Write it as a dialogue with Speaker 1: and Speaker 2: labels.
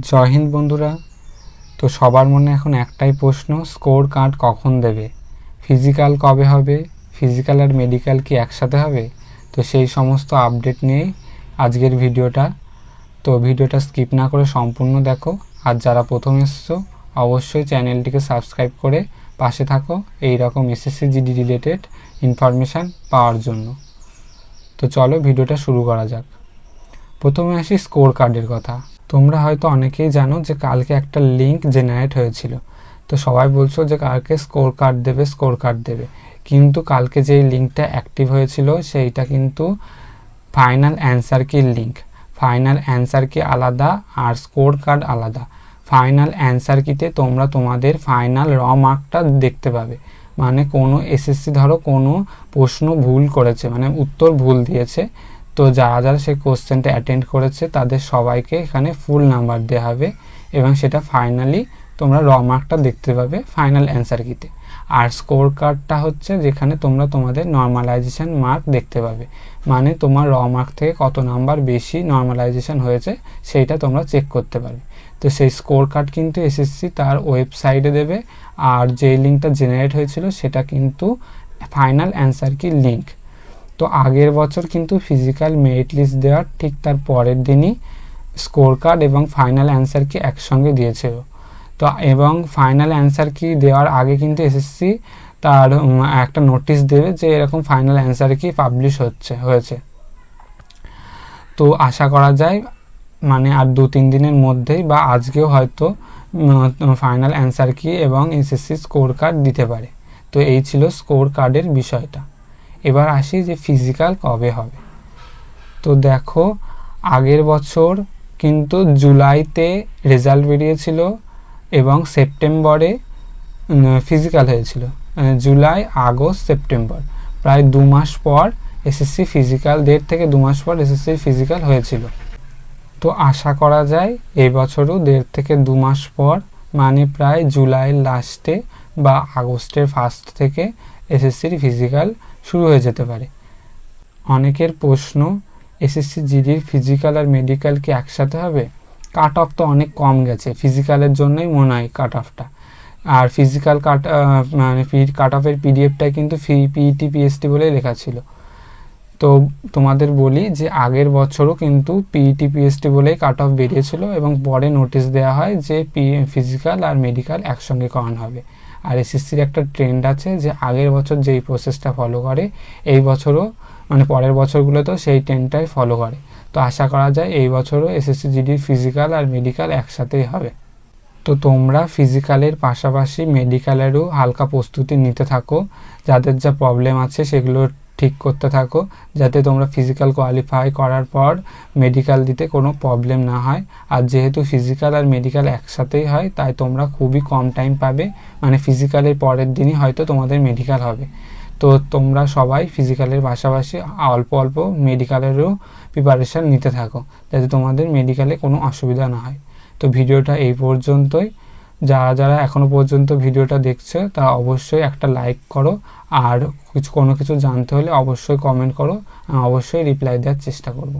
Speaker 1: জয় হিন্দ বন্ধুরা। তো সবার মনে এখন একটাই প্রশ্ন, স্কোর কার্ড কখন দেবে? ফিজিক্যাল কবে হবে? ফিজিক্যাল আর মেডিকেল কি একসাথে হবে? তো সেই সমস্ত আপডেট নিয়েই আজকের ভিডিওটা। তো ভিডিওটা স্কিপ না করে সম্পূর্ণ দেখো। আর যারা প্রথম এসছো, অবশ্যই চ্যানেলটিকে সাবস্ক্রাইব করে পাশে থাকো। এই রকম এসএসসি জিডি রিলেটেড ইনফরমেশান পাওয়ার জন্য। তো চলো ভিডিওটা শুরু করা যাক। প্রথমে আসি স্কোর কার্ডের কথা। তোমরা হয়তো অনেকেই জানো যে কালকে একটা লিঙ্ক জেনারেট হয়েছিল। তো সবাই বলছো যে কালকে স্কোর কার্ড দেবে স্কোর কার্ড দেবে। কিন্তু কালকে যেই লিঙ্কটা অ্যাক্টিভ হয়েছিল, সেইটা কিন্তু final answer key link final answer key আলাদা আর স্কোর কার্ড আলাদা ফাইনাল অ্যান্সার কিতে তোমরা তোমাদের ফাইনাল র মার্কটা দেখতে পাবে। মানে কোনো এসএসসি ধরো কোনো প্রশ্ন ভুল করেছে মানে উত্তর ভুল দিয়েছে। তো যারা যারা সেই কোশ্চেনটা অ্যাটেন্ড করেছে, তাদের সবাইকে এখানে ফুল নাম্বার দেওয়া হবে এবং সেটা ফাইনালি তোমরা র মার্কটা দেখতে পাবে ফাইনাল অ্যান্সার কিতে আর স্কোর কার্ডটা হচ্ছে যেখানে তোমরা তোমাদের নর্মালাইজেশন মার্ক দেখতে পাবে। মানে তোমার র মার্ক থেকে কত নাম্বার বেশি নর্মালাইজেশন হয়েছে, সেইটা তোমরা চেক করতে পারবে। তো সেই স্কোর কার্ড কিন্তু এসএসসি তার ওয়েবসাইটে দেবে, আর যে লিঙ্কটা জেনারেট হয়েছিল, সেটা কিন্তু ফাইনাল অ্যান্সার কি লিঙ্ক তো আগের বছর কিন্তু ফিজিক্যাল মেরিট লিস্ট দেওয়ার ঠিক তার পরের দিনই স্কোর কার্ড এবং ফাইনাল অ্যান্সার কি একসঙ্গে দিয়েছিল। তো এবং ফাইনাল অ্যান্সার কি দেওয়ার আগে কিন্তু এসএসসি তার একটা নোটিশ দেবে যে এরকম ফাইনাল অ্যান্সার কি পাবলিশ হচ্ছে, হয়েছে। তো আশা করা যায় মানে আর দু তিন দিনের মধ্যেই বা আজকেও হয়তো ফাইনাল অ্যান্সার কি এবং এসএসসি স্কোর কার্ড দিতে পারে। তো এই ছিল স্কোর কার্ডের বিষয়টা। এবার আসি যে ফিজিক্যাল কবে হবে। তো দেখো, আগের বছর কিন্তু জুলাইতে রেজাল্ট বেরিয়েছিল এবং সেপ্টেম্বরে ফিজিক্যাল হয়েছিল। July, August, September. প্রায় দু মাস পর এসএসসি ফিজিক্যাল দেড় থেকে দু মাস পর এসএসসি ফিজিক্যাল হয়েছিল। তো আশা করা যায় এই বছরও দেড় থেকে দু মাস পর মানে প্রায় জুলাইয়ের লাস্টে বা আগস্টের ফার্স্ট থেকে এসএসসির ফিজিক্যাল শুরু হয়ে যেতে পারে। অনেকের প্রশ্ন, এসএসসি জিডির ফিজিক্যাল আর মেডিকেল কি একসাথে হবে? কাট অফ তো অনেক কম গেছে ফিজিক্যালের জন্যই মনে হয় কাট অফটা আর ফিজিক্যাল কাট মানে কাট অফের পিডিএফটাই কিন্তু ফি পিইটি পিএসটি বলেই লেখা ছিল। তো তোমাদের বলি যে আগের বছরও কিন্তু পিইটি পিএসটি বলেই কাট অফ বেরিয়েছিল এবং পরে নোটিশ দেওয়া হয় যে পি ফিজিক্যাল আর মেডিকেল একসঙ্গে করানো হবে। আর এসএসসির একটা ট্রেন্ড আছে যে আগের বছর যেই প্রসেসটা ফলো করে, এই বছরও মানে পরের বছরগুলোতেও সেই ট্রেন্ডটাই ফলো করে। তো আশা করা যায় এই বছরও এসএসসি জিডির ফিজিক্যাল আর মেডিকেল একসাথেই হবে। তো তোমরা ফিজিক্যালের পাশাপাশি মেডিকেলেরও হালকা প্রস্তুতি নিতে থাকো। যাদের যা প্রবলেম আছে সেগুলো ঠিক করতে থাকো, যাতে তোমরা ফিজিক্যাল কোয়ালিফাই করার পর মেডিকেল দিতে কোনো প্রবলেম না হয়। আর যেহেতু ফিজিক্যাল আর মেডিকেল একসাথেই হয়, তাই তোমরা খুবই কম টাইম পাবে। মানে ফিজিক্যালের পরের দিনই হয়তো তোমাদের মেডিকেল হবে। তো তোমরা সবাই ফিজিক্যালের পাশাপাশি অল্প অল্প মেডিকেলেরও প্রিপারেশান নিতে থাকো, যাতে তোমাদের মেডিকেলে কোনো অসুবিধা না হয়। তো ভিডিওটা এই পর্যন্তই। যারা যারা এখনও পর্যন্ত ভিডিওটা দেখছে, তা অবশ্যই একটা লাইক করো। আর কিছু কোনো কিছু জানতে হলে অবশ্যই কমেন্ট করো। অবশ্যই রিপ্লাই দেওয়ার চেষ্টা করব।